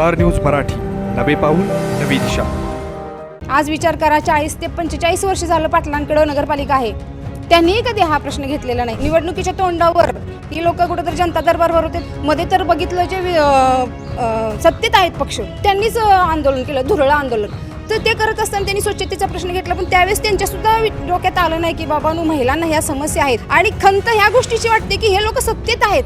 Star news Marathi. नवे पाऊल नवी दिशा. आज विचार करा चाळीस ते पंचेचाळीस वर्ष झालं पाटलांकडे नगरपालिका आहे. त्यांनीही कधी हा प्रश्न घेतलेला नाही. निवडणुकीच्या तोंडावर ही लोक कुठेतरी जनता दरबारवर होते. मध्ये तर बघितलं जे सत्तेत आहेत पक्ष त्यांनीच आंदोलन केलं धुरळं आंदोलन. तर ते करत असताना त्यांनी स्वच्छतेचा प्रश्न घेतला पण त्यावेळेस त्यांच्या सुद्धा डोक्यात आलं नाही की बाबा महिलांना ह्या समस्या आहेत. आणि खंत ह्या गोष्टीची वाटते की हे लोक सत्तेत आहेत.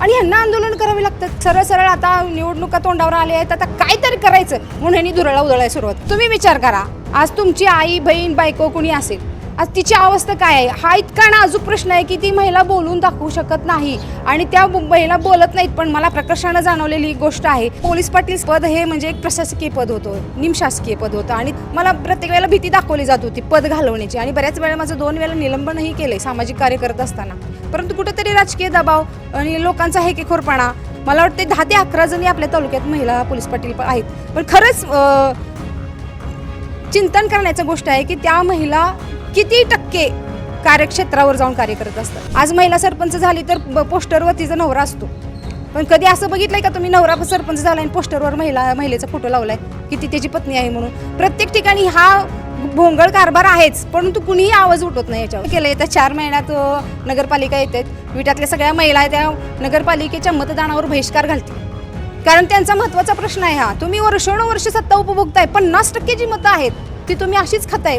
आणि ह्यांना आंदोलन करावे लागतात. सरळ सरळ आता निवडणुका तोंडावर आल्या आहेत. आता काहीतरी करायचं म्हणून ह्यांनी धुरळा उधळायला सुरुवात. तुम्ही विचार करा. आज तुमची आई बहीण बायको कुणी असेल आज तिची अवस्था काय आहे? हा इतका नाजूक प्रश्न आहे की ती महिला बोलून दाखवू शकत नाही. आणि त्या महिला बोलत नाहीत पण मला प्रकर्षानं जाणवलेली एक गोष्ट आहे. पोलीस पाटील पद हे म्हणजे एक प्रशासकीय पद होतं निमशासकीय पद होतं. आणि मला प्रत्येक वेळेला भीती दाखवली जात होती पद घालवण्याची. आणि बऱ्याच वेळा माझं दोन वेळेला निलंबनही केलंय सामाजिक कार्य करत असताना. परंतु कुठेतरी राजकीय दबाव आणि लोकांचा हेकेखोरपणा मला वाटते दहा ते अकरा जणी आपल्या तालुक्यात महिला पोलीस पाटील आहेत. पण खरंच चिंतन करण्याचं गोष्ट आहे की त्या महिला किती टक्के कार्यक्षेत्रावर जाऊन कार्य करत असतात? आज महिला सरपंच झाली तर ब- पोस्टरवर तिचा नवरा असतो. पण कधी असं बघितलंय का तुम्ही नवरा सरपंच झाला आणि पोस्टरवर महिला महिलेचा फोटो लावलाय? की ती त्याची पत्नी आहे म्हणून. प्रत्येक ठिकाणी हा भोंगळ कारभार आहेच परंतु कुणीही आवाज उठवत नाही याच्यावर. केलं येत्या चार महिन्यात नगरपालिका नगरपालिका आहेत विटातल्या सगळ्या महिला आहेत त्या नगरपालिकेच्या मतदानावर बहिष्कार घालतील. कारण त्यांचा महत्त्वाचा प्रश्न आहे हा. तुम्ही वर्षानुवर्ष सत्ता उपभोगताय. पन्नास टक्के जी मतं आहेत ती तुम्ही अशीच खाताय.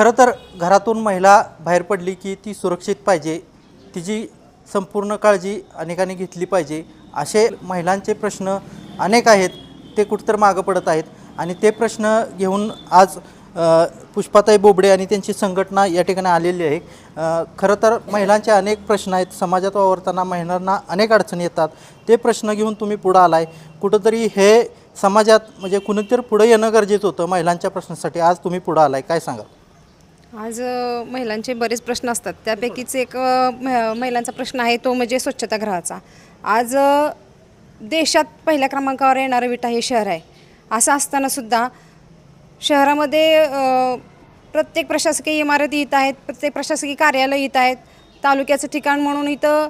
खरं तर घरातून महिला बाहेर पडली की ती सुरक्षित पाहिजे तिची संपूर्ण काळजी अनेकांनी घेतली पाहिजे असे महिलांचे प्रश्न अनेक आहेत ते कुठंतर मागं पडत आहेत. आणि ते प्रश्न घेऊन आज पुष्पाताई बोबडे आणि त्यांची संघटना या ठिकाणी आलेली आहे. खरं तर महिलांचे अनेक प्रश्न आहेत समाजात वावरताना महिलांना अनेक अडचणी येतात. ते प्रश्न घेऊन तुम्ही पुढं आलाय. कुठंतरी हे समाजात म्हणजे कुणीतरी पुढं येणं गरजेचं होतं महिलांच्या प्रश्नासाठी. आज तुम्ही पुढं आलाय. काय सांगाल? आज महिलांचे बरेच प्रश्न असतात. त्यापैकीच एक म- महिलांचा प्रश्न आहे तो म्हणजे स्वच्छतागृहाचा आज देशात पहिल्या क्रमांकावर येणारं विटा हे शहर आहे. असं असताना सुद्धा शहरामध्ये प्रत्येक प्रशासकीय इमारती येत आहेत प्रत्येक प्रशासकीय कार्यालय येत आहेत तालुक्याचं ठिकाण म्हणून इथं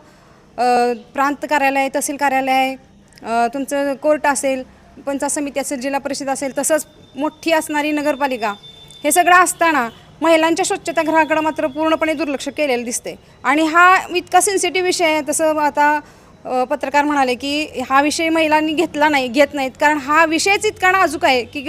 प्रांत कार्यालय आहे तहसील कार्यालय आहे तुमचं कोर्ट असेल पंचायत समिती असेल जिल्हा परिषद असेल तसंच मोठी असणारी नगरपालिका. हे सगळं असताना महिलांच्या स्वच्छतागृहाकडे मात्र पूर्णपणे दुर्लक्ष केलेलं दिसते आणि हा इतका सेन्सिटिव्ह विषय आहे तसं आता पत्रकार म्हणाले की हा विषय महिलांनी घेतला नाही घेत नाहीत. कारण हा विषयच इतका नाजूक आहे की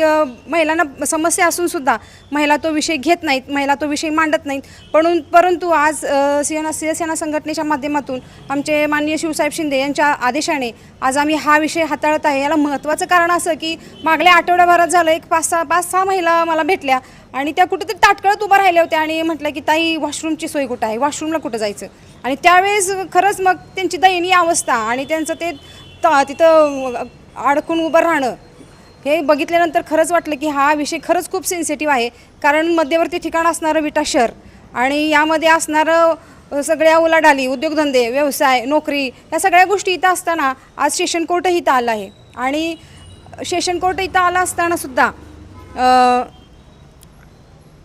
महिलांना समस्या असूनसुद्धा महिला तो विषय घेत नाहीत महिला तो विषय मांडत नाहीत. पण परंतु आज अ, शिवसेना संघटनेच्या माध्यमातून आमचे माननीय शिवसाहेब शिंदे यांच्या आदेशाने आज आम्ही हा विषय हाताळत आहे. याला महत्त्वाचं कारण असं की मागल्या आठवड्याभरात झालं एक पाच सहा पाच सहा महिला मला भेटल्या आणि त्या कुठेतरी ताटकळत उभं राहिल्या होत्या आणि म्हटलं की ताई वॉशरूमची सोय कुठं आहे? वॉशरूमला कुठं जायचं? आणि त्यावेळेस खरंच मग त्यांची दयनीय अवस्था आणि त्यांचं ते त- तिथं अडकून उभं राहणं हे बघितल्यानंतर खरंच वाटलं की हा विषय खरंच खूप सेन्सिटिव्ह आहे. कारण मध्यवर्ती ठिकाण असणारं विटा शहर आणि यामध्ये असणारं सगळ्या उलाढाली उद्योगधंदे व्यवसाय नोकरी या सगळ्या गोष्टी इथं असताना आज सेशन कोर्टही इथं आलं आहे. आणि सेशन कोर्ट इथं आलं असताना सुद्धा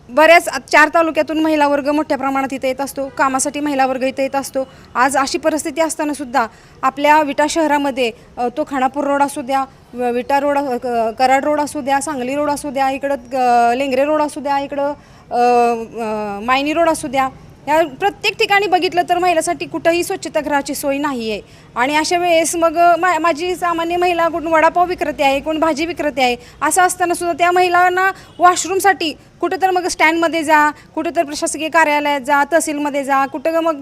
बऱ्याच चार तालुक्यातून महिला वर्ग मोठ्या प्रमाणात इथं येत असतो. कामासाठी महिला वर्ग इथं येत असतो. आज अशी परिस्थिती असताना सुद्धा आपल्या विटा शहरामध्ये तो खानापूर रोड असू द्या व- विटा रोड क- कराड रोड असू द्या सांगली रोड असू द्या इकडं लेंगरे रोड असू द्या इकडं मायनी रोड असू द्या या प्रत्येक ठिकाणी बघितलं तर महिलासाठी कुठंही स्वच्छतागृहाची सोय नाही आहे आणि अशा वेळेस मग मा माझी सामान्य महिला कोण वडापाव विक्रेते आहे कोण भाजी विक्रेते आहे असं असताना सुद्धा त्या महिलांना वॉशरूमसाठी कुठं तर मग स्टँडमध्ये जा कुठं तर प्रशासकीय कार्यालयात जा तहसीलमध्ये जा कुठं मग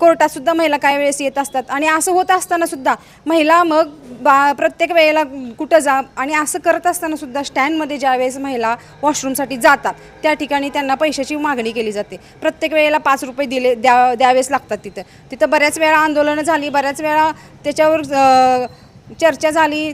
कोर्टातसुद्धा महिला काही वेळेस येत असतात. आणि असं होत असतानासुद्धा महिला मग बा प्रत्येक वेळेला कुठं जा आणि असं करत असतानासुद्धा स्टँडमध्ये ज्यावेळेस महिला वॉशरूमसाठी जातात त्या ठिकाणी त्यांना पैशाची मागणी केली जाते. प्रत्येक वेळेला पाच रुपये दिले द्या द्यावेच लागतात तिथं. तिथं बऱ्याच वेळा आंदोलनं झाली बऱ्याच वेळा त्याच्यावर चर्चा झाली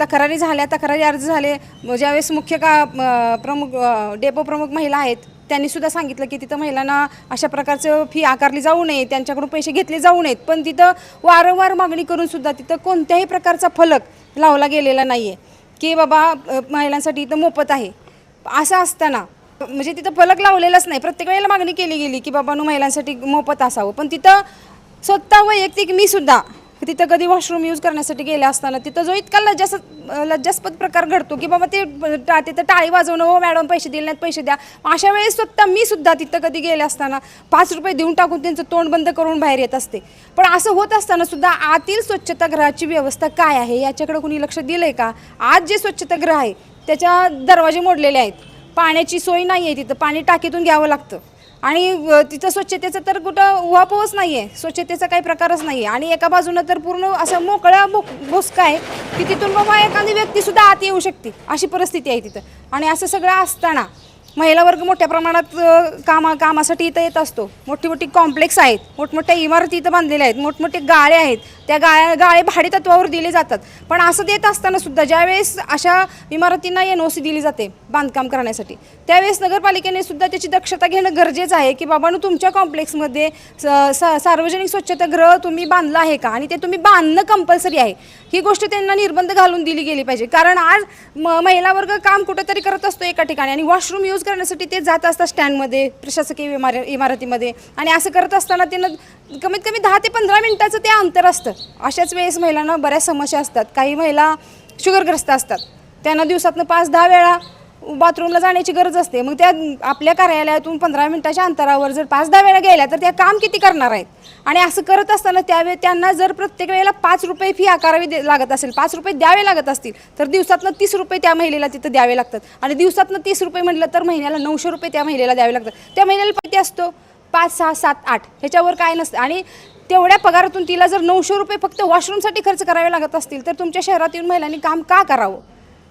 तक्रारी झाल्या तक्रारी अर्ज झाले. ज्यावेळेस मुख्य का प्रमुख डेपो प्रमुख महिला आहेत त्यांनी सुद्धा सांगितलं की तिथं महिलांना अशा प्रकारचं फी आकारली जाऊ नये त्यांच्याकडून पैसे घेतले जाऊ नयेत. पण तिथं वारंवार मागणी करून सुद्धा तिथं कोणत्याही प्रकारचा फलक लावला गेलेला नाही आहे की बाबा महिलांसाठी इथं मोफत आहे. असं असताना म्हणजे तिथं फलक लावलेलाच नाही. प्रत्येक वेळेला मागणी केली गेली की बाबा महिलांसाठी मोफत असावं. पण तिथं स्वतः वैयक्तिक मी सुद्धा तिथं कधी वॉशरूम यूज करण्यासाठी गेले असताना तिथं जो इतका लज्जास लज्जास्पद प्रकार घडतो की बाबा ते टा तिथं टाळी वाजवणं हो मॅडम पैसे दिले नाहीत पैसे द्या. अशा वेळेस स्वतः मी सुद्धा तिथं कधी गेले असताना पाच रुपये देऊन टाकून त्यांचं तोंड बंद करून बाहेर येत असते. पण असं होत असताना सुद्धा आतील स्वच्छतागृहाची व्यवस्था काय आहे? याच्याकडे कुणी लक्ष दिलं आहे का? आज जे स्वच्छतागृह आहे त्याच्या दरवाजे मोडलेले आहेत. पाण्याची सोय नाही आहे तिथं. पाणी टाकीतून घ्यावं लागतं. आणि तिथं स्वच्छतेचं तर कुठं उहापोहच नाही आहे स्वच्छतेचा काही प्रकारच नाही आहे आणि एका बाजूनं तर पूर्ण असं मोकळा बो बोसका आहे की तिथून बाबा एखादी व्यक्तीसुद्धा आत येऊ शकते. अशी परिस्थिती आहे तिथं. आणि असं सगळं असताना महिला वर्ग मोठ्या प्रमाणात कामा कामासाठी इथं येत असतो. मोठी मोठी कॉम्प्लेक्स आहेत मोठमोठ्या इमारती इथं बांधलेल्या आहेत मोठमोठे गाळे आहेत. त्या गाळ्या गाळे भाडे तत्वावर दिले जातात. पण असं देत असताना सुद्धा ज्यावेळेस अशा इमारतींना एन ओ सी दिली जाते बांधकाम करण्यासाठी त्यावेळेस नगरपालिकेने सुद्धा त्याची दक्षता घेणं गरजेचं आहे की बाबांनो तुमच्या कॉम्प्लेक्समध्ये स- सा- सार्वजनिक स्वच्छतागृह तुम्ही बांधलं आहे का? आणि ते तुम्ही बांधणं कंपल्सरी आहे. ही गोष्ट त्यांना निर्बंध घालून दिली गेली पाहिजे. कारण आज म महिला वर्ग काम कुठंतरी करत असतो एका ठिकाणी आणि वॉशरूम यूज करण्यासाठी ते जात असतात स्टँडमध्ये प्रशासकीय इमार इमारतीमध्ये. आणि असं करत असताना त्यांना कमीत कमी दहा ते पंधरा मिनटाचं ते अंतर असतं. अशाच वेळेस महिलांना बऱ्याच समस्या असतात. काही महिला शुगरग्रस्त असतात. त्यांना दिवसातनं पाच दहा वेळा बाथरूमला जाण्याची गरज असते. मग त्या आपल्या कार्यालयातून पंधरा मिनिटाच्या अंतरावर जर पाच दहा वेळा गेल्या तर त्या काम किती करणार आहेत? आणि असं करत असताना त्यावेळी त्यांना जर प्रत्येक वेळेला पाच रुपये फी आकारावी दे- लागत असेल पाच रुपये द्यावे लागत असतील तर दिवसातनं तीस रुपये त्या महिलेला तिथं द्यावे लागतात. आणि दिवसातनं तीस रुपये म्हटलं तर महिन्याला नऊशे रुपये त्या महिलेला द्यावे लागतात. त्या महिन्याला पैसे असतो. पाच सहा सात आठ ह्याच्यावर काय नसतं. आणि तेवढ्या पगारातून तिला जर नऊशे रुपये फक्त वॉशरूमसाठी खर्च करावे लागत असतील तर तुमच्या शहरातील महिलांनी काम का करावं?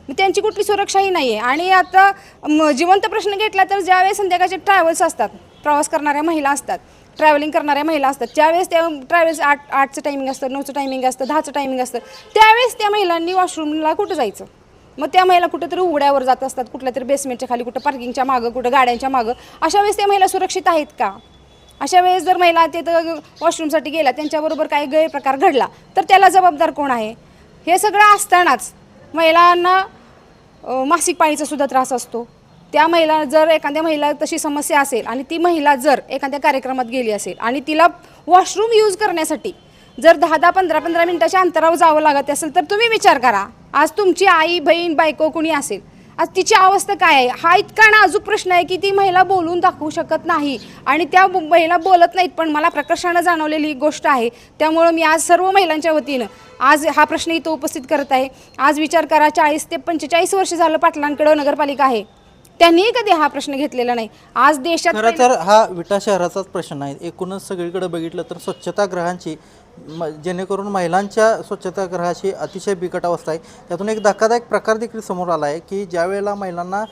मग त्यांची कुठली सुरक्षाही नाही आहे आणि आता म, जिवंत प्रश्न घेतला तर ज्यावेळेस संध्याकाळचे ट्रॅव्हल्स असतात प्रवास करणाऱ्या महिला असतात ट्रॅव्हलिंग करणाऱ्या महिला असतात ज्यावेळेस त्या ट्रॅव्हल्स आठ आठचं टायमिंग असतं नऊचं टायमिंग असतं दहाचं टायमिंग असतं त्यावेळेस त्या महिलांनी वॉशरूमला कुठं जायचं? मग त्या महिला कुठंतरी उघड्यावर जात असतात कुठल्या तरी बेसमेंटच्या खाली कुठं पार्किंगच्या मागं कुठं गाड्यांच्या मागं. अशा वेळेस त्या महिला सुरक्षित आहेत का? अशा वेळेस जर महिला तिथं वॉशरूमसाठी गेल्या त्यांच्याबरोबर काही गैरप्रकार घडला तर त्याला जबाबदार कोण आहे? हे सगळं असतानाच महिलांना मासिक पाळीचा सुद्धा त्रास असतो. त्या महिला जर एखाद्या महिला तशी समस्या असेल आणि ती महिला जर एखाद्या कार्यक्रमात गेली असेल आणि तिला वॉशरूम यूज करण्यासाठी जर दहा दहा पंधरा पंधरा मिनिटाच्या अंतरावर जावं लागत असेल तर तुम्ही विचार करा. आज तुमची आई बहीण बायको कुणी असेल आज तिची अवस्था काय आहे? हा इतका नाजूक प्रश्न आहे की ती महिला बोलून दाखवू शकत नाही. आणि त्या महिला बोलत नाहीत पण मला प्रकर्षानं जाणवलेली ही गोष्ट आहे. त्यामुळं मी आज सर्व महिलांच्या वतीनं आज हा प्रश्न इथं उपस्थित करत आहे. आज विचार करा चाळीस ते पंचेचाळीस वर्ष झालं पाटलांकडं नगरपालिका आहे. त्यांनीही कधी हा प्रश्न घेतलेला नाही. आज देशात खरं तर हा विटा शहराचाच प्रश्न आहे. एकूणच सगळीकडे बघितलं तर स्वच्छतागृहांची म जेणेकरून महिलांच्या स्वच्छतागृहाची अतिशय बिकट अवस्था आहे. त्यातून एक धक्कादायक प्रकार देखील समोर आला आहे की ज्या वेळेला महिलांना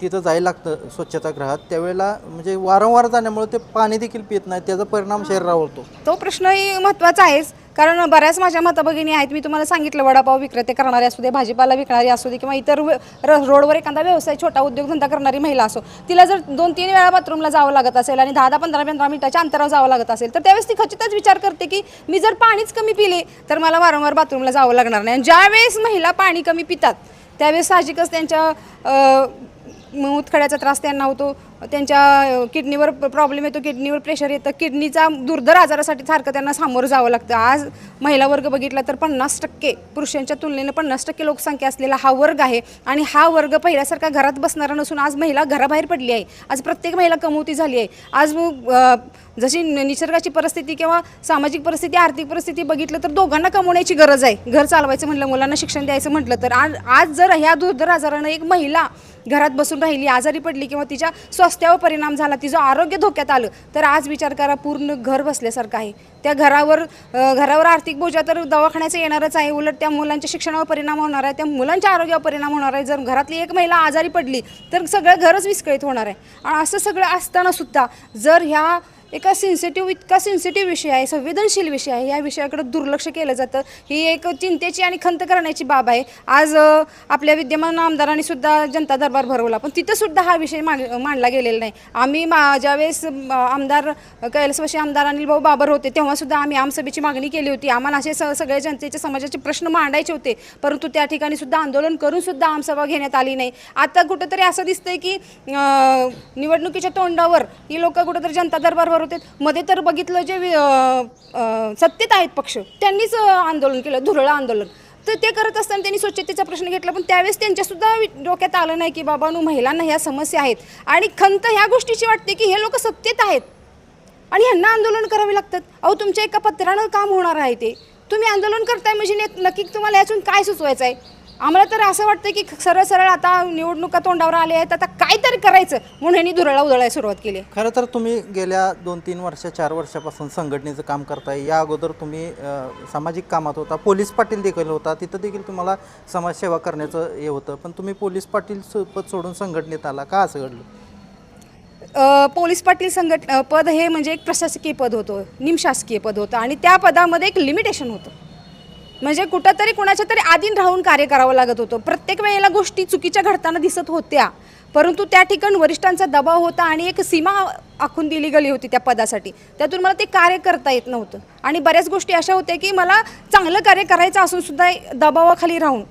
तिथं जायला लागतं स्वच्छतागृहात त्यावेळेला म्हणजे वारंवार जाण्यामुळे ते पाणी देखील पित नाही त्याचा परिणाम शरीरावर होतो. तो प्रश्नही महत्त्वाचा आहेच. कारण बऱ्याच माझ्या मतभगिनी आहेत. मी तुम्हाला सांगितलं वडापाव विक्रेते करणारे असू दे भाजीपाला विकणारी असू दे किंवा इतर र- रोडवर एखादा व्यवसाय छोटा उद्योगधंदा करणारी महिला असो तिला जर दोन तीन वेळा बाथरूमला जावं लागत असेल आणि दहा दहा पंधरा पंधरा मिनिटाच्या अंतरावर जावं लागत असेल तर त्यावेळेस ती खचितच विचार करते की मी जर पाणीच कमी पिले तर मला वारंवार बाथरूमला जावं लागणार नाही. आणि ज्यावेळेस महिला पाणी कमी पितात त्यावेळेस साहजिकच त्यांच्या अ, त्रास त्यांना होतो. त्यांच्या किडनीवर प्रॉब्लेम येतो किडनीवर प्रेशर येतं. किडनीचा दुर्धर आजारासाठी सारखं त्यांना सामोरं जावं लागतं. आज महिला वर्ग बघितला तर पन्नास टक्के पुरुषांच्या तुलनेनं पन्नास टक्के लोकसंख्या असलेला हा वर्ग आहे. आणि हा वर्ग पहिल्यासारखा घरात बसणारा नसून आज महिला घराबाहेर पडली आहे. आज प्रत्येक महिला कमवती झाली आहे. आज जशी निसर्गाची परिस्थिती किंवा सामाजिक परिस्थिती आर्थिक परिस्थिती बघितलं तर दोघांना कमवण्याची गरज आहे. घर चालवायचं म्हटलं मुलांना शिक्षण द्यायचं म्हटलं तर. आज आज जर ह्या दुर्धर आजारानं एक महिला घरात बसून राहिली आजारी पडली किंवा तिच्या स्वास्थ्यावर परिणाम झाला तिचं आरोग्य धोक्यात आलं तर आज विचार करा पूर्ण घर बसल्यासारखं आहे. त्या घरावर घरावर आर्थिक बोजा तर दवाखान्याचं येणारच आहे. उलट त्या मुलांच्या शिक्षणावर परिणाम होणार आहे त्या मुलांच्या आरोग्यावर परिणाम होणार आहे. जर घरातली एक महिला आजारी पडली तर सगळं घरच विस्कळीत होणार आहे. आणि असं सगळं असताना सुद्धा जर ह्या एका सेन्सिटिव्ह इतका सेन्सिटिव्ह विषय आहे संवेदनशील विषय आहे. या विषयाकडे दुर्लक्ष केलं जातं. ही एक चिंतेची आणि खंत करण्याची बाब आहे. आज आपल्या विद्यमान आमदारांनी सुद्धा जनता दरबार भरवला. पण तिथं सुद्धा हा विषय मांड मांडला गेलेला नाही. आम्ही मा ज्यावेळेस आमदार कैलासवासी आमदार अनिल भाऊ बाबर होते तेव्हासुद्धा आम्ही आमसभेची मागणी केली होती. आम्हाला असे स सगळ्या जनतेच्या समाजाचे प्रश्न मांडायचे होते. परंतु त्या ठिकाणी सुद्धा आंदोलन करून सुद्धा आमसभा घेण्यात आली नाही. आता कुठंतरी असं दिसतंय की निवडणुकीच्या तोंडावर ही लोक कुठंतरी जनता दरबारवर होते. मध्ये तर बघितलं जे सत्तेत आहेत पक्ष त्यांनीच आंदोलन केलं धुरळं आंदोलन. तर ते करत असताना त्यांनी स्वच्छतेचा प्रश्न घेतला पण त्यावेळेस त्यांच्यासुद्धा डोक्यात आलं नाही की बाबांनो महिलांना ह्या समस्या आहेत. आणि खंत ह्या गोष्टीची वाटते की हे लोक सत्तेत आहेत. आणि ह्यांना आंदोलन करावे लागतात. अहो तुमच्या एका पत्रानं काम होणार आहे ते. तुम्ही आंदोलन करताय म्हणजे नक्की तुम्हाला यातून काय सुचवायचं आहे? आम्हाला तर असं वाटतं की सरळ सरळ आता निवडणुका तोंडावर आले आहेत आता काहीतरी करायचं म्हणून ह्यांनी धुरळा उधळायला सुरुवात केली. खरं तर तुम्ही गेल्या दोन तीन वर्ष चार वर्षापासून संघटनेचं काम करताय. या अगोदर तुम्ही अ, सामाजिक कामात होता. पोलीस पाटील देखील होता. तिथं देखील तुम्हाला समाजसेवा करण्याचं हे होतं. पण तुम्ही पोलीस पाटील सोबत सोडून संघटनेत आला. का असं घडलं? अ, पोलीस पाटील संघट अ, पद हे म्हणजे एक प्रशासकीय पद होतं. निमशासकीय पद होतं. आणि त्या पदामध्ये एक लिमिटेशन होतं. म्हणजे कुठंतरी कुणाच्या तरी आधीन राहून कार्य करावं लागत होतं. प्रत्येक वेळेला गोष्टी चुकीच्या घडताना दिसत होत्या. परंतु त्या ठिकाणी वरिष्ठांचा दबाव होता आणि एक सीमा आखून दिली गेली होती त्या पदासाठी. त्यातून मला ते कार्य करता येत नव्हतं. आणि बऱ्याच गोष्टी अशा होत्या की मला चांगलं कार्य करायचं असून सुद्धा दबावाखाली राहून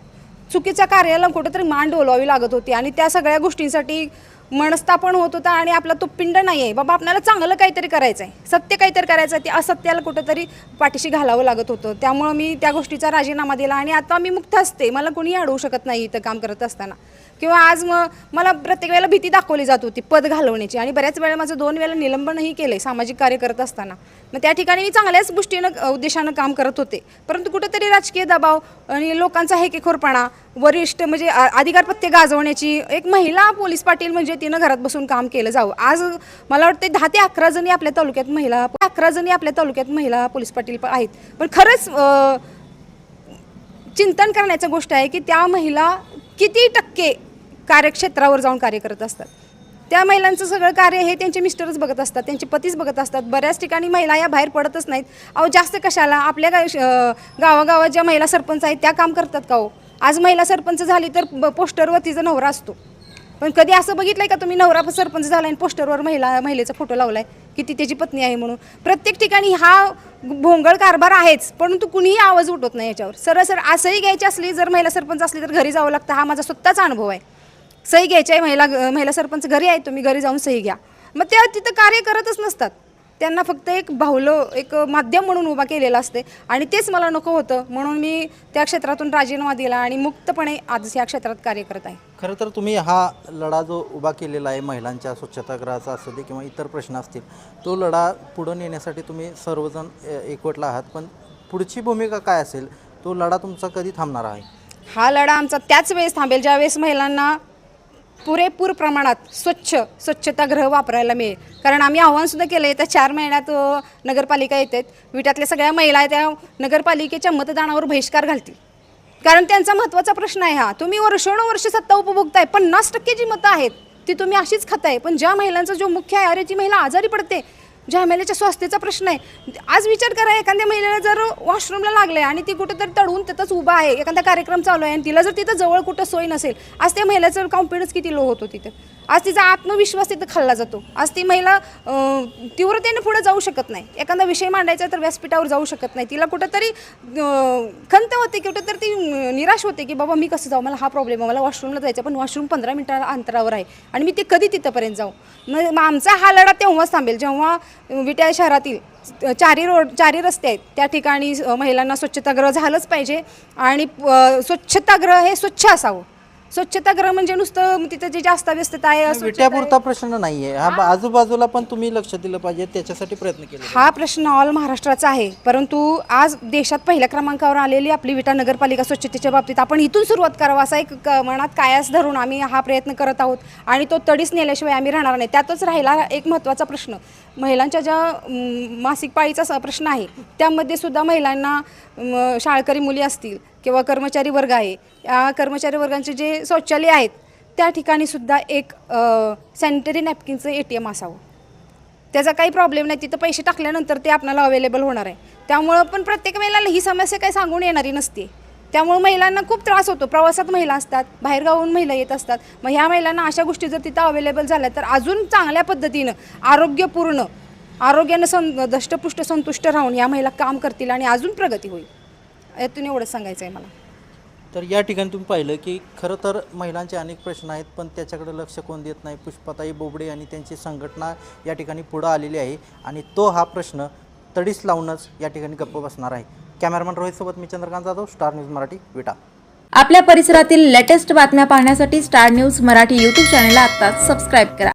चुकीच्या कार्याला कुठंतरी मान डोलावी लागत होती आणि त्या सगळ्या गोष्टींसाठी मनस्तापण होत होता आणि आपला तो पिंड नाही आहे बाबा आपल्याला चांगलं काहीतरी करायचं आहे सत्य काहीतरी करायचं आहे ते असत्याला कुठंतरी पाठीशी घालावं लागत होतं. त्यामुळं मी त्या गोष्टीचा राजीनामा दिला आणि आता मी मुक्त असते. मला कोणी अडवू शकत नाही इथं काम करत असताना. किंवा आज मग मला प्रत्येक वेळेला भीती दाखवली जात होती पद घालवण्याची. आणि बऱ्याच वेळा माझं दोन वेळेला निलंबनही केलं आहे सामाजिक कार्य करत असताना. मग त्या ठिकाणी मी चांगल्याच गोष्टीनं उद्देशानं काम करत होते. परंतु कुठेतरी राजकीय दबाव आणि लोकांचा हेकेखोरपणा वरिष्ठ म्हणजे अ, अधिकारपत्य गाजवण्याची एक महिला पोलीस पाटील म्हणजे तिनं घरात बसून काम केलं जावं. आज मला वाटते दहा ते अकरा जणी आपल्या तालुक्यात महिला अकरा जणी आपल्या तालुक्यात महिला पोलीस पाटील आहेत. पण खरंच चिंतन करण्याचं गोष्ट आहे की त्या महिला किती टक्के कार्यक्षेत्रावर जाऊन कार्य करत असतात. त्या महिलांचं सगळं कार्य हे त्यांचे मिस्टरच बघत असतात त्यांचे पतीच बघत असतात. बऱ्याच ठिकाणी महिला या बाहेर पडतच नाहीत. अहो जास्त कशाला? आपल्या गावागावात ज्या महिला सरपंच आहेत त्या काम करतात का हो? आज महिला सरपंच झाली तर ब- पोस्टरवर तिचा नवरा असतो. पण कधी असं बघितलंय का तुम्ही? नवरा सरपंच झाला आणि पोस्टरवर महिला महिलेचा फोटो लावलाय की ती त्याची पत्नी आहे म्हणून. प्रत्येक ठिकाणी हा भोंगळ कारभार आहेच परंतु कुणीही आवाज उठवत नाही याच्यावर. सरळ सर असंही घ्यायची असली जर महिला सरपंच असली तर घरी जावं लागतं. हा माझा स्वतःचा अनुभव आहे. सही घ्यायची आहे महिला महिला सरपंच घरी आहे तुम्ही घरी जाऊन सही घ्या. मग त्या तिथं कार्य करतच नसतात. त्यांना फक्त एक भावलं एक माध्यम म्हणून उभा केलेलं असते. आणि तेच मला नको होतं. म्हणून मी त्या क्षेत्रातून राजीनामा दिला आणि मुक्तपणे आज या क्षेत्रात कार्य करत आहे. खरं तर तुम्ही हा लढा जो उभा केलेला आहे महिलांच्या स्वच्छतागृहाचा असू दे किंवा इतर प्रश्न असतील तो लढा पुढं नेण्यासाठी तुम्ही सर्वजण एकवटला आहात. पण पुढची भूमिका काय असेल? तो लढा तुमचा कधी थांबणार आहे? हा लढा आमचा त्याच वेळेस थांबेल. ज्यावेळेस महिलांना पुरेपूर प्रमाणात स्वच्छ स्वच्छतागृह वापरायला मिळेल. कारण आम्ही आव्हानसुद्धा केलं आहे त्या चार महिन्यात नगरपालिका नगरपालिका येतात. विटातल्या सगळ्या महिला आहेत त्या नगरपालिकेच्या मतदानावर बहिष्कार घालतील. कारण त्यांचा महत्त्वाचा प्रश्न आहे हा. तुम्ही वर्षानुवर्ष सत्ता उपभोगताय पन्नास टक्के जी मतं आहेत ती तुम्ही अशीच खाताय. पण ज्या महिलांचा जो मुख्य आहे अरे ती महिला आजारी पडते ज्या महिलेच्या स्वास्थ्याचा प्रश्न आहे आज विचार करा एखाद्या महिलेला जर वॉशरूमला लागलं आहे आणि ती कुठेतरी तडून तिथंच उभा आहे एखादा कार्यक्रम चालू आहे आणि तिला जर तिथं जवळ कुठं सोय नसेल आज त्या महिलेचा कॉन्फिडन्स किती लो होतो तिथं? आज तिचा आत्मविश्वास तिथं खाल्ला जातो. आज ती महिला तीव्रतेने पुढे जाऊ शकत नाही. एखादा विषय मांडायचा तर व्यासपीठावर जाऊ शकत नाही. तिला कुठंतरी खंत होते कुठंतरी ती निराश होते की बाबा मी कसं जाऊ? मला हा प्रॉब्लेम आहे. मला वॉशरूमला जायचं पण वॉशरूम पंधरा मिनिटा अंतरावर आहे आणि मी ते कधी तिथंपर्यंत जाऊ? मग मग आमचा हा लढा तेव्हाच थांबेल. जेव्हा विट्या शहरातील चारी रोड चारी रस्ते आहेत. त्या ठिकाणी महिलांना स्वच्छतागृह झालंच पाहिजे आणि अं, स्वच्छतागृह हे स्वच्छ असावं. स्वच्छतागृह म्हणजे नुसतं तिथं जे जास्त व्यस्तता आहे अस्वच्छता आहे. विट्यापुरता प्रश्न नाही आहे. हा बा- आजूबाजूला पण तुम्ही लक्ष दिलं पाहिजे त्याच्यासाठी प्रयत्न केले हा प्रश्न ऑल महाराष्ट्राचा आहे. परंतु आज देशात पहिल्या क्रमांकावर आलेली आपली विटा नगरपालिका स्वच्छतेच्या बाबतीत आपण इथून सुरुवात करावं असा एक क- मनात कायास धरून आम्ही हा प्रयत्न करत आहोत. आणि तो तडीच नेल्याशिवाय आम्ही राहणार नाही. त्यातच राहिला एक महत्त्वाचा प्रश्न. महिलांच्या ज्या मासिक पाळीचा स- प्रश्न आहे त्यामध्ये सुद्धा महिलांना शाळकरी मुली असतील किंवा कर्मचारी वर्ग आहे या कर्मचारी वर्गांचे जे शौचालय आहेत त्या ठिकाणी सुद्धा एक सॅनिटरी नॅपकिनचं ए टी एम असावं. त्याचा काही प्रॉब्लेम नाही तिथं पैसे टाकल्यानंतर ते आपल्याला अवेलेबल होणार आहे. त्यामुळं पण प्रत्येक महिलाला ही समस्या काही सांगून येणारी नसते. त्यामुळे महिलांना खूप त्रास होतो. प्रवासात महिला असतात बाहेरगावून महिला येत असतात. मग ह्या महिलांना अशा गोष्टी जर तिथं अवेलेबल झाल्या तर अजून चांगल्या पद्धतीनं आरोग्यपूर्ण आरोग्यानं सं दष्टपुष्ट संतुष्ट राहून या महिला काम करतील आणि अजून प्रगती होईल. यातून एवढंच सांगायचं आहे मला. तर या ठिकाणी तुम्ही पाहिलं की खरं तर महिलांचे अनेक प्रश्न आहेत पण त्याच्याकडे लक्ष कोण देत नाही? पुष्पाताई बोबडे आणि त्यांची संघटना या ठिकाणी पुढं आलेली आहे आणि तो हा प्रश्न तडीस लावूनच या ठिकाणी गप्प बसणार आहे. कॅमेरामॅन रोहितसोबत मी चंद्रकांत जाधव स्टार न्यूज मराठी विटा. आपल्या परिसरातील लेटेस्ट बातम्या पाहण्यासाठी स्टार न्यूज मराठी यूट्यूब चॅनलला आत्ताच सबस्क्राईब करा.